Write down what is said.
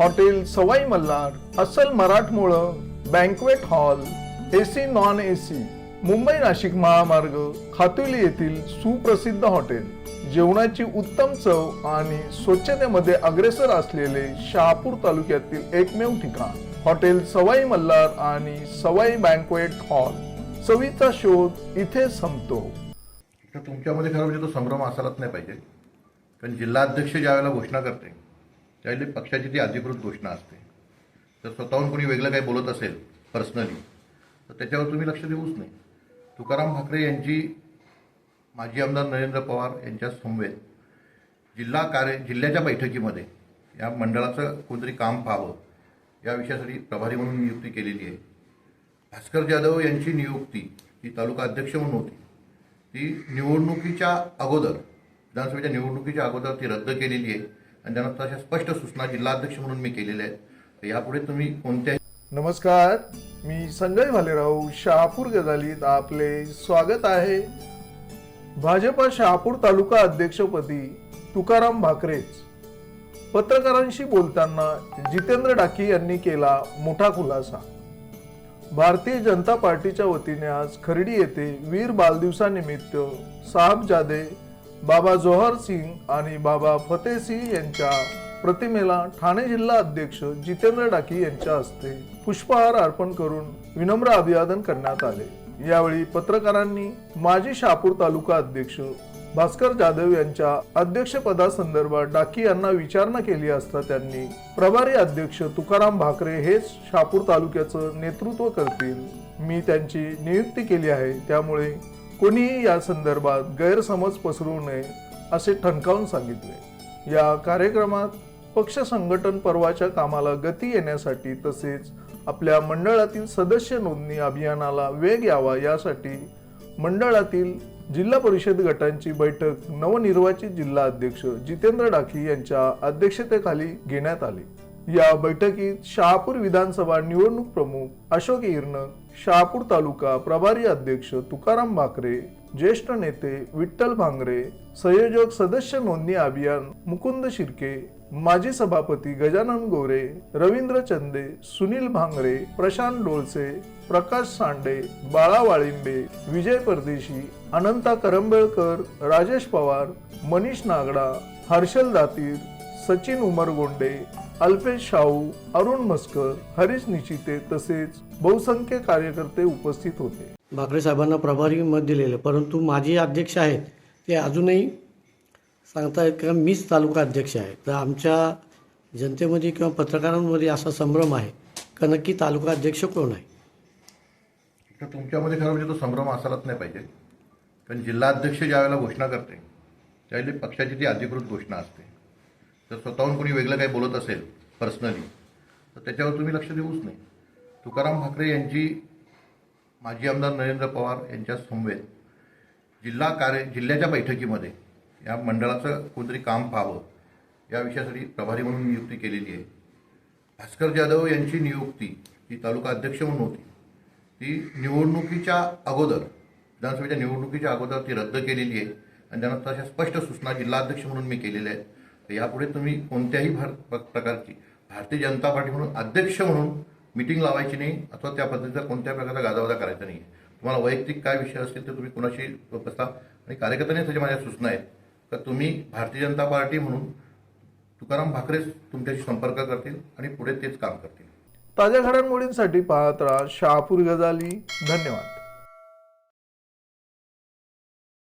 Hotel Sawai Malhar अस्सल मराठमोळं banquet hall AC non AC Mumbai Nashik महामार्ग खातुली येथील सुप्रसिद्ध हॉटेल. जेवणाची उत्तम चव आणि स्वच्छतेमध्ये अग्रेसर असलेले शहापूर तालुक्यातील एकमेव ठिकाण. हॉटेल सवाई मल्हार आणि सवाई बँकवेट हॉल चवीचा शोध इथे संपतो. तुमच्यामध्ये खरं म्हणजे तो संभ्रम असायलाच नाही पाहिजे. कारण जिल्हाध्यक्ष ज्यावेळेला घोषणा करते त्यावेळी पक्षाची ती अधिकृत घोषणा असते. जर स्वतःहून कोणी वेगळं काही बोलत असेल पर्सनली तर त्याच्यावर तुम्ही लक्ष देऊच नाही तुकाराम ठाकरे यांची माजी आमदार नरेंद्र पवार यांच्या समवेत जिल्हा कार्य जिल्ह्याच्या बैठकीमध्ये या मंडळाचं कोणतरी काम पाहावं या विषयासाठी प्रभारी म्हणून नियुक्ती केलेली आहे. भास्कर जाधव यांची नियुक्ती ही तालुका अध्यक्ष म्हणून होती. ती निवडणुकीच्या अगोदर विधानसभेच्या निवडणुकीच्या अगोदर ती रद्द केलेली आहे. आणि त्यांना तशा स्पष्ट सूचना जिल्हाध्यक्ष म्हणून मी केलेल्या आहेत. यापुढे तुम्ही कोणत्याही नमस्कार. मी संजय भालेराव शहापूर गजालीत आपले स्वागत आहे. भाजपा शहापूर तालुका अध्यक्षपदी तुकाराम भाकरेच. पत्रकारांशी बोलताना जितेंद्र डाकी यांनी केला मोठा खुलासा. भारतीय जनता पार्टीच्या वतीने आज खर्डी येथे वीर बालदिवसानिमित्त साहब जादे बाबा जोहर सिंग आणि बाबा फतेह सिंग यांच्या प्रतिमेला ठाणे जिल्हा अध्यक्ष जितेंद्र डाकी यांच्या हस्ते पुष्पहार अर्पण करून विनम्र अभिवादन करण्यात आले. यावेळी पत्रकारांनी माजी शहापूर तालुका अध्यक्ष भास्कर जाधव यांच्या अध्यक्षपदासंदर्भात डाकी यांना विचारणा केली असता त्यांनी प्रभारी अध्यक्ष तुकाराम भाकरे हेच शापूर तालुक्याचं नेतृत्व करतील. मी त्यांची नियुक्ती केली आहे. त्यामुळे कोणीही या संदर्भात गैरसमज पसरू नये असे ठणकावून सांगितले. या कार्यक्रमात पक्ष संघटन पर्वाच्या कामाला गती येण्यासाठी तसेच आपल्या मंडळातील सदस्य नोंदणी अभियानाला वेग यावा यासाठी मंडळातील जिल्हा परिषद गटांची बैठक नवनिर्वाचित जिल्हा अध्यक्ष जितेंद्र डाकी यांच्या अध्यक्षतेखाली घेण्यात आली. या बैठकीत शहापूर विधानसभा निवडणूक प्रमुख अशोक इरनक शहापूर तालुका प्रभारी अध्यक्ष तुकाराम भाकरे ज्येष्ठ नेते विठ्ठल भांगरे संयोजक सदस्य नोंदणी अभियान मुकुंद शिर्के माजी सभापती गजानन गोरे रवींद्र चंदे सुनील भांगरे प्रशांत डोळसे प्रकाश सांडे बाळा वाळिंबे विजय परदेशी अनंता करंबेळकर राजेश पवार मनीष नागडा हर्षल दातीर सचिन उमरगोंडे अल्पेश शाहू अरुण मस्कर हरीश निचिते तसेच बहुसंख्य कार्यकर्ते उपस्थित होते. भाकरे साहेबांना प्रभारी मत दिलेलं परंतु माजी अध्यक्ष आहेत ते अजूनही सांगतायत का मीच तालुका अध्यक्ष आहे. तर आमच्या जनतेमध्ये किंवा पत्रकारांमध्ये असा संभ्रम आहे का नक्की तालुका अध्यक्ष कोण आहे? तर तुमच्यामध्ये खरं म्हणजे तो संभ्रम असायलाच नाही पाहिजे. कारण जिल्हाध्यक्ष ज्यावेळेला घोषणा करते त्यावेळी पक्षाची ती अधिकृत घोषणा असते. जर स्वतःहून कोणी वेगळं काही बोलत असेल पर्सनली तर त्याच्यावर तुम्ही लक्ष देऊच नाही तुकाराम ठाकरे यांची माजी आमदार नरेंद्र पवार यांच्या समवेत जिल्हा कार्य जिल्ह्याच्या बैठकीमध्ये या मंडळाचं कोणतरी काम पाहावं या विषयासाठी प्रभारी म्हणून नियुक्ती केलेली आहे. भास्कर जाधव यांची नियुक्ती ही तालुका अध्यक्ष म्हणून होती. ती निवडणुकीच्या अगोदर विधानसभेच्या निवडणुकीच्या अगोदर ती रद्द केलेली आहे. आणि त्यानंतर अशा स्पष्ट सूचना जिल्हाध्यक्ष म्हणून मी केलेल्या आहेत. तर यापुढे तुम्ही कोणत्याही भार प्रकारची भारतीय जनता पार्टी म्हणून अध्यक्ष म्हणून मिटिंग लावायची नाही अथवा त्या पद्धतीचा कोणत्या प्रकारचा गाजावाजा करायचा नाही तुम्हाला वैयक्तिक काय विषय असतील तर तुम्ही कोणाशी बसा आणि कार्यकर्त्यांनी त्याच्या माझ्या सूचना आहेत. तर तुम्ही भारतीय जनता पार्टी म्हणून तुकाराम भाकरेच तुमच्याशी संपर्क करतील आणि पुढे तेच काम करतील. ताज्या घडामोडींसाठी पाहत राहा शहापूर गजाली. धन्यवाद.